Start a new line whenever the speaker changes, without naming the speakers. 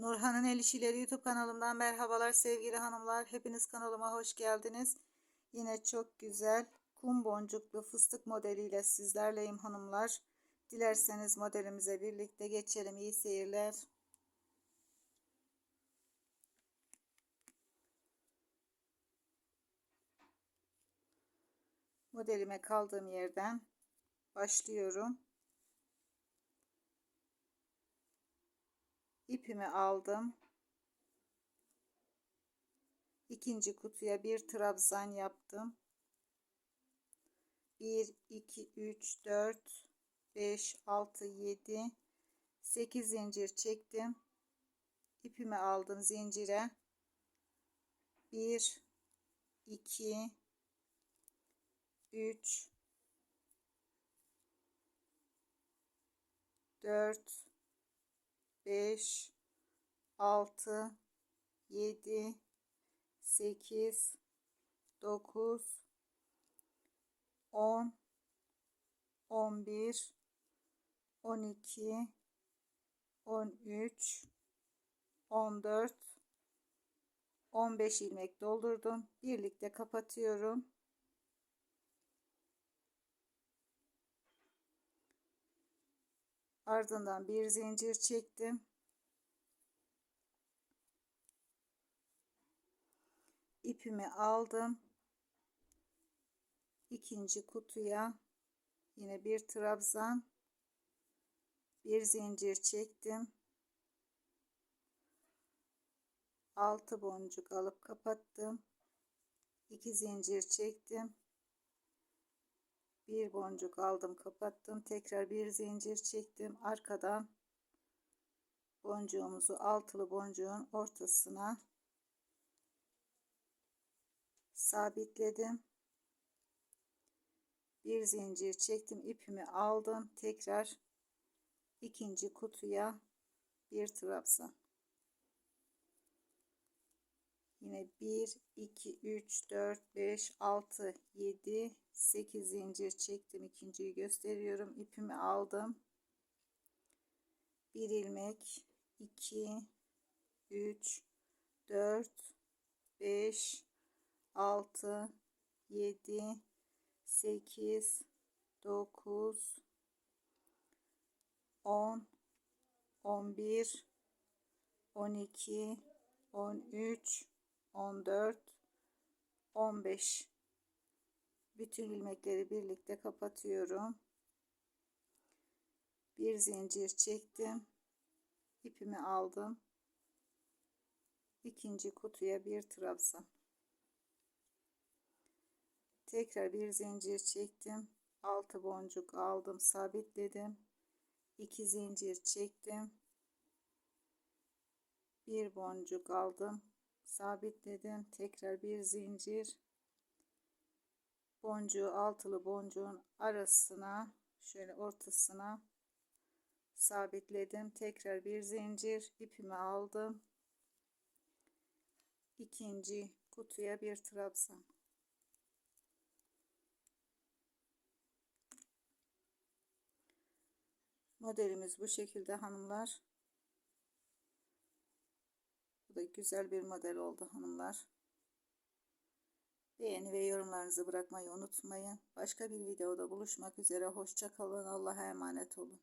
Nurhan'ın El İşileri YouTube kanalımdan merhabalar sevgili hanımlar. Hepiniz kanalıma hoş geldiniz. Yine çok güzel kum boncuklu fıstık modeliyle sizlerleyim hanımlar. Dilerseniz modelimize birlikte geçelim. İyi seyirler. Modelime kaldığım yerden başlıyorum. İpimi aldım. İkinci kutuya bir trabzan yaptım. 1 2 3 4 5 6 7 8 zincir çektim. İpimi aldım zincire. 1 2 3 4 5 6 7 8 9 10 11 12 13 14 15 ilmek doldurdum. Birlikte kapatıyorum. Ardından bir zincir çektim. ipimi aldım. İkinci kutuya yine bir trabzan bir zincir çektim. Altı boncuk alıp kapattım. İki zincir çektim bir boncuk aldım kapattım. Tekrar bir zincir çektim. Arkadan boncuğumuzu altılı boncuğun ortasına sabitledim. Bir zincir çektim ipimi aldım. Tekrar ikinci kutuya bir trabzan yine 1 2 3 4 5 6 7 8 zincir çektim. İkinciyi gösteriyorum. İpimi aldım. Bir ilmek 2 3 4 5 6 7 8 9 10 11 12 13 14 15 bütün ilmekleri birlikte kapatıyorum. Bir zincir çektim. İpimi aldım. İkinci kutuya bir trabzan. Tekrar bir zincir çektim. Altı boncuk aldım sabitledim. İki zincir çektim. Bir boncuk aldım sabitledim. Tekrar bir zincir boncuğu altılı boncuğun arasına şöyle ortasına sabitledim. Tekrar bir zincir ipimi aldım. İkinci kutuya bir trabzan. Modelimiz bu şekilde hanımlar bu da güzel bir model oldu hanımlar Beğeni ve yorumlarınızı bırakmayı unutmayın. Başka bir videoda buluşmak üzere. Hoşçakalın. Allah'a emanet olun.